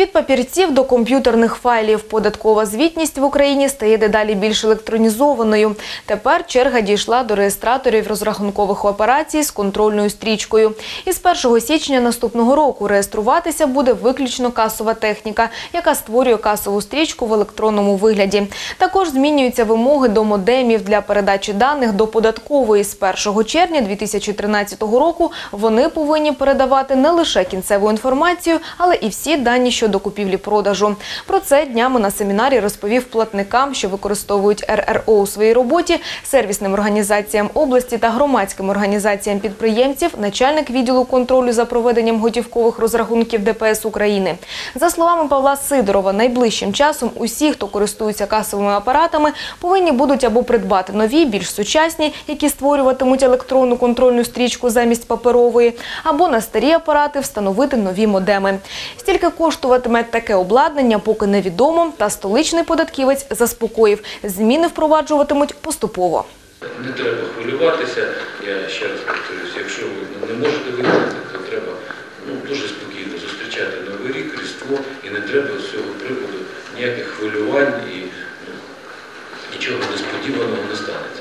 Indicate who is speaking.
Speaker 1: Від папірців до комп'ютерних файлів податкова звітність в Україні стає дедалі більш електронізованою. Тепер черга дійшла до реєстраторів розрахункових операцій з контрольною стрічкою. Із 1 січня наступного року реєструватися буде виключно касова техніка, яка створює касову стрічку в електронному вигляді. Також змінюються вимоги до модемів для передачі даних до податкової. З 1 червня 2013 року вони повинні передавати не лише кінцеву інформацію, але і всі дані щодо купівлі-продажу. Про це днями на семінарі розповів платникам, що використовують РРО у своїй роботі, сервісним організаціям області та громадським організаціям підприємців, начальник відділу контролю за проведенням готівкових розрахунків ДПС України. За словами Павла Сидорова, найближчим часом усі, хто користуються касовими апаратами, повинні будуть або придбати нові, більш сучасні, які створюватимуть електронну контрольну стрічку замість паперової, або на старі апарати встановити нові модеми. Стільки коштуватиме таке обладнання, поки невідомо, та столичний податківець заспокоїв. Зміни впроваджуватимуть поступово.
Speaker 2: Не треба хвилюватися. Я ще раз повторюсь, якщо ви не можете виїхати, то треба ну, дуже спокійно зустрічати Новий рік, Різдво, і не треба з цього приводу ніяких хвилювань і ну, нічого несподіваного не